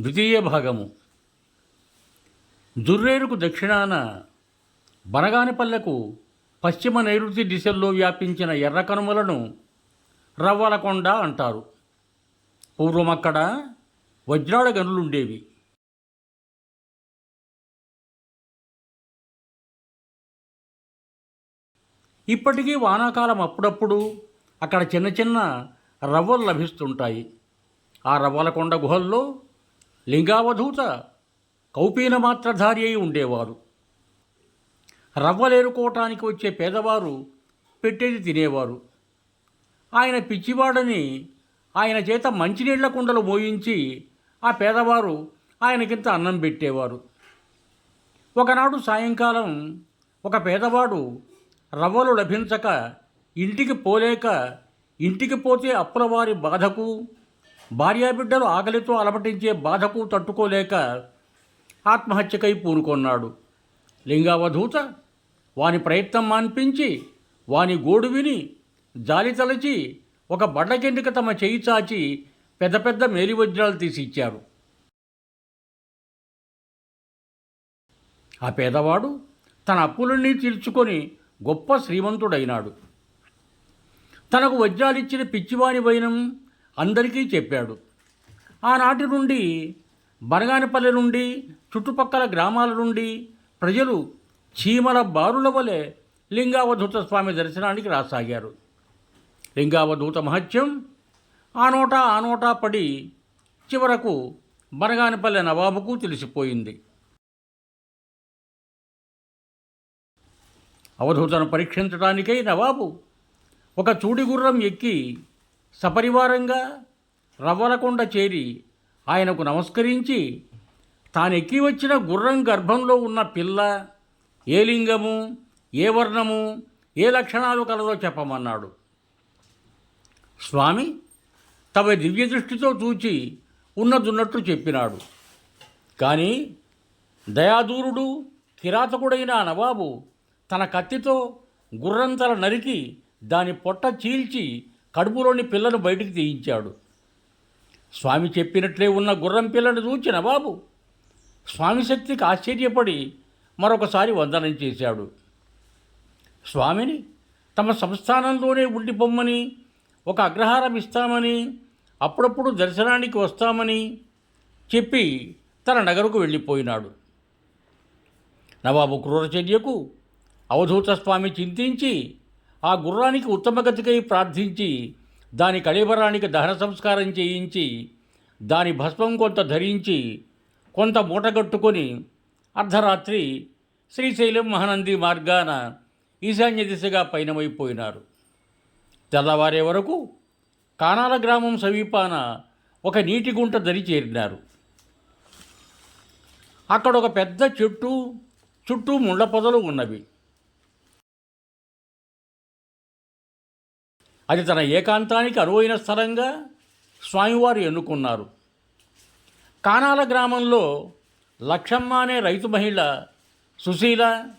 ద్వితీయ భాగము. దుర్రేరుకు దక్షిణాన బనగానిపల్లెకు పశ్చిమ నైరుతి దిశల్లో వ్యాపించిన ఎర్ర కనుమలను రవ్వలకొండ అంటారు. పూర్వం అక్కడ వజ్రాడ గనులుండేవి. ఇప్పటికీ వానాకాలం అప్పుడప్పుడు అక్కడ చిన్న చిన్న రవ్వలు లభిస్తుంటాయి. ఆ రవ్వలకొండ గుహల్లో లింగావధూత కౌపీన మాత్రధారి అయి ఉండేవారు. రవ్వలేరుకోవటానికి వచ్చే పేదవారు పెట్టేది తినేవారు. ఆయన పిచ్చివాడని ఆయన చేత మంచినీళ్ళ కుండలు మోయించి ఆ పేదవారు ఆయనకింత అన్నం పెట్టేవారు. ఒకనాడు సాయంకాలం ఒక పేదవాడు రవ్వలు లభించక ఇంటికి పోలేక ఇంటికి పోతే అప్పులవారి బాధకు భార్యాబిడ్డలు ఆకలితో అలమటించే బాధకు తట్టుకోలేక ఆత్మహత్యకై పూనుకొన్నాడు. లింగావధూత వాని ప్రయత్నం మాన్పించి వాని గోడు విని జాలి తలచి ఒక బండకెందుక తమ చేయి చాచి పెద్ద పెద్ద మేలివజ్రాలు తీసి ఇచ్చారు. ఆ పేదవాడు తన అప్పులన్నీ తీర్చుకొని గొప్ప శ్రీమంతుడైనాడు. తనకు వజ్రాలిచ్చిన పిచ్చివాని వైనం అందరికీ చెప్పాడు. ఆనాటి నుండి బనగానిపల్లి నుండి చుట్టుపక్కల గ్రామాల నుండి ప్రజలు చీమల బారుల వలె లింగావధూత స్వామి దర్శనానికి రాసాగారు. లింగావధూత మహత్యం ఆ నోటా ఆ నోటా పడి చివరకు బనగానిపల్లె నవాబుకు తెలిసిపోయింది. అవధూతను పరీక్షించడానికై నవాబు ఒక చూడిగుర్రం ఎక్కి సపరివారంగా రవ్వలకొండ చేరి ఆయనకు నమస్కరించి తానెక్కి వచ్చిన గుర్రం గర్భంలో ఉన్న పిల్ల ఏ లింగము ఏ వర్ణము ఏ లక్షణాలు కలదో చెప్పమన్నాడు. స్వామి తమ దివ్య దృష్టితో చూచి ఉన్నదున్నట్లు చెప్పినాడు. కానీ దయాదూరుడు కిరాతకుడైన నవాబు తన కత్తితో గుర్రంతల నరికి దాని పొట్ట చీల్చి కడుపులోని పిల్లను బయటికి తీయించాడు. స్వామి చెప్పినట్లే ఉన్న గుర్రం పిల్లను చూచి నవాబు స్వామి శక్తికి ఆశ్చర్యపడి మరొకసారి వందనం చేశాడు. స్వామిని తమ సంస్థానంలోనే ఉండిపోమ్మని ఒక అగ్రహారం ఇస్తామని అప్పుడప్పుడు దర్శనానికి వస్తామని చెప్పి తన నగరుకు వెళ్ళిపోయినాడు. నవాబు క్రూరచర్యకు అవధూత స్వామి చింతించి ఆ గుర్రానికి ఉత్తమగతికై ప్రార్థించి దాని కళేబరానికి దహన సంస్కారం చేయించి దాని భస్మం కొంత ధరించి కొంత మూటగట్టుకొని అర్ధరాత్రి శ్రీశైలం మహానంది మార్గాన ఈశాన్య దిశగా పయనమైపోయినారు. తెల్లవారే వరకు కానాల గ్రామం సమీపాన ఒక నీటి గుంట దరి చేరినారు. అక్కడ ఒక పెద్ద చెట్టు చుట్టూ ముళ్ళ పొదలు ఉన్నవి. అది తన ఏకాంతానికి అరువైన స్థలంగా స్వామివారు ఎన్నుకున్నారు. కానాల గ్రామంలో లక్షమ్మ అనే రైతు మహిళ సుశీల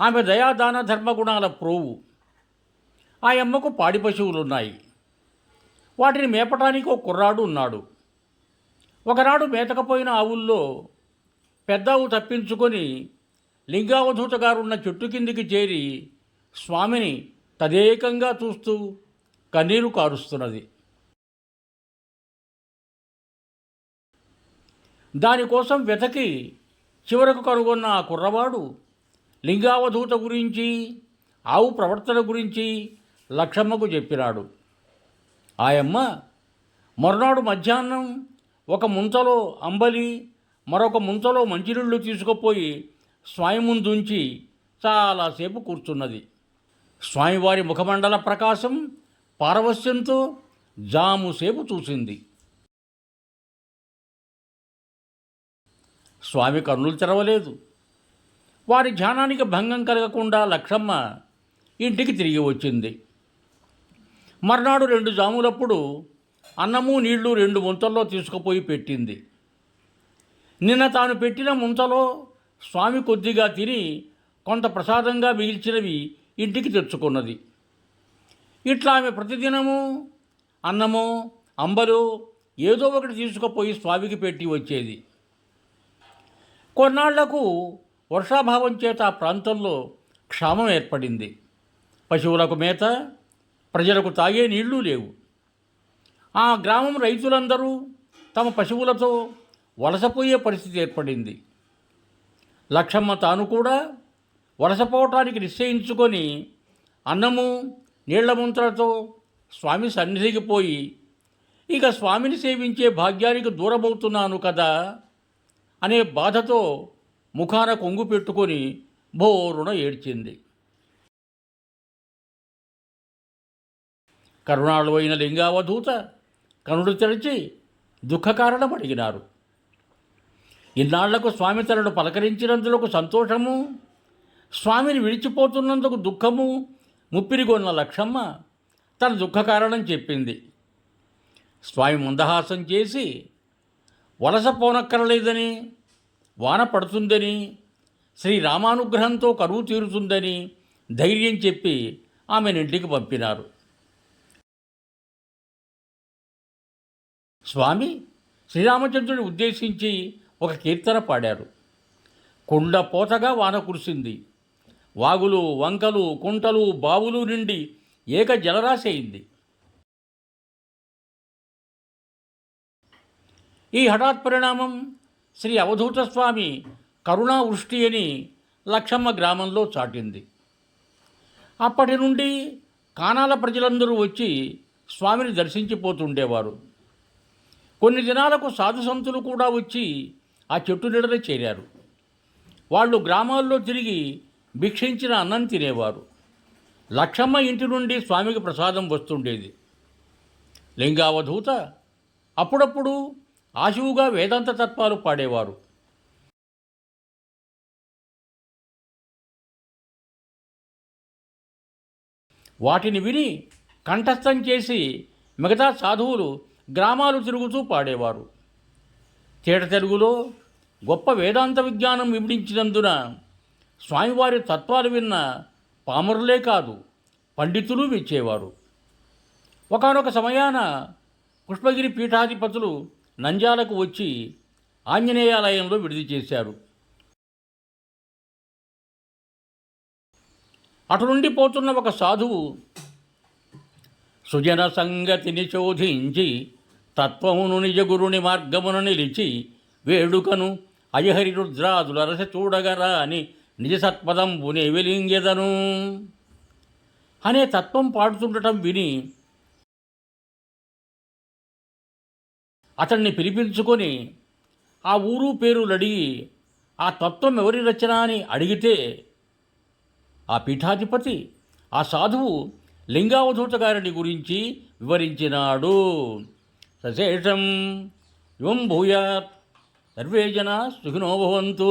ఆమె దయాదాన ధర్మగుణాల ప్రోవు. ఆ అమ్మకు పాడి పశువులున్నాయి. వాటిని మేపటానికి ఒక కుర్రాడు ఉన్నాడు. ఒకనాడు మేతకపోయిన ఆవుల్లో పెద్దవు తప్పించుకొని లింగావధూత గారున్న చెట్టు కిందికి చేరి స్వామిని తదేకంగా చూస్తూ కన్నీరు కారుస్తున్నది. దానికోసం వెతకి చివరకు కనుగొన్న ఆ కుర్రవాడు లింగావధూత గురించి ఆవు ప్రవర్తన గురించి లక్షమ్మకు చెప్పినాడు. ఆయమ్మ మరునాడు మధ్యాహ్నం ఒక ముంతలో అంబలి మరొక ముంతలో మంచినీళ్ళు తీసుకుపోయి స్వామి ముందుంచి చాలాసేపు కూర్చున్నది. స్వామివారి ముఖమండల ప్రకాశం పారవస్యంతో జాముసేపు చూసింది. స్వామి కన్నులు తెరవలేదు. వారి ధ్యానానికి భంగం కలగకుండా లక్షమ్మ ఇంటికి తిరిగి వచ్చింది. మర్నాడు రెండు జాములప్పుడు అన్నము నీళ్ళు రెండు ముంతల్లో తీసుకుపోయి పెట్టింది. నిన్న తాను పెట్టిన ముంతలో స్వామి కొద్దిగా తిని కొంత ప్రసాదంగా మిగిల్చినవి ఇంటికి తెచ్చుకున్నది. ఇట్లా ఆమె ప్రతిదినము అన్నము అంబలు ఏదో ఒకటి తీసుకుపోయి స్వామికి పెట్టి వచ్చేది. కొన్నాళ్ళకు వర్షాభావం చేత ఆ ప్రాంతంలో క్షామం ఏర్పడింది. పశువులకు మేత ప్రజలకు తాగే నీళ్ళు లేవు. ఆ గ్రామం రైతులందరూ తమ పశువులతో వలసపోయే పరిస్థితి ఏర్పడింది. లక్షమ్మ తాను కూడా వలసపోవటానికి నిశ్చయించుకొని అన్నము నీళ్ళ ముంతలతో స్వామి సన్నిధికి పోయి ఇక స్వామిని సేవించే భాగ్యానికి దూరమవుతున్నాను కదా అనే బాధతో ముఖాన కొంగు పెట్టుకొని బోరున ఏడ్చింది. కరుణాಳು అయిన లింగావధూత కనుడు తెరిచి దుఃఖకారణం అడిగినారు. ఇన్నాళ్ళకు స్వామి తనను పలకరించినందులకు సంతోషము స్వామిని విడిచిపోతున్నందుకు దుఃఖము ముప్పిరిగొన్న లక్షమ్మ తన దుఃఖ కారణం చెప్పింది. స్వామి మందహాసం చేసి వలస పోనక్కరలేదని వాన పడుతుందని శ్రీరామానుగ్రహంతో కరువు తీరుతుందని ధైర్యం చెప్పి ఆమెనింటికి పంపినారు. స్వామి శ్రీరామచంద్రుని ఉద్దేశించి ఒక కీర్తన పాడారు. కుండ పోతగా వాన కురిసింది. వాగులు వంకలు కుంటలు బావులు నిండి ఏక జలరాశి అయింది. ఈ హఠాత్ పరిణామం శ్రీ అవధూత స్వామి అని లక్షమ్మ గ్రామంలో చాటింది. అప్పటి నుండి కానాల ప్రజలందరూ వచ్చి స్వామిని దర్శించిపోతుండేవారు. కొన్ని దినాలకు సాధు సంతులు కూడా వచ్చి ఆ చెట్టు నీడనే చేరారు. వాళ్ళు గ్రామాల్లో తిరిగి భిక్షించిన అన్నం తినేవారు. లక్షమ్మ ఇంటి నుండి స్వామికి ప్రసాదం వస్తుండేది. లింగావధూత అప్పుడప్పుడు ఆశువుగా వేదాంత తత్వాలు పాడేవారు. వాటిని విని కంఠస్థం చేసి మిగతా సాధువులు గ్రామాలు తిరుగుతూ పాడేవారు. తేట తెలుగులో గొప్ప వేదాంత విజ్ఞానం విభడించినందున స్వామివారి తత్వాలు విన్న పామరులే కాదు పండితులు విచ్చేవారు. ఒకనొక సమయాన పుష్పగిరి పీఠాధిపతులు నంజాలకు వచ్చి ఆంజనేయాలయంలో విడిది చేశారు. అటు నుండి పోతున్న ఒక సాధువు సుజన సంగతిని శోధించి తత్వమును నిజ గురుని మార్గమును నిలిచి వేడుకను అయహరి రుద్రాదులరస చూడగరా అని నిజ సత్పదంబునే వెలింగెదను అనే తత్వం పాడుతుండటం విని అతన్ని పిలిపించుకొని ఆ ఊరు పేరులు అడిగి ఆ తత్వం ఎవరి రచన అని అడిగితే ఆ పీఠాధిపతి ఆ సాధువు లింగావధూత గారిని గురించి వివరించినాడు. సశేషం యుం భూయాత్ సర్వే జనా సుఖినోభవంతు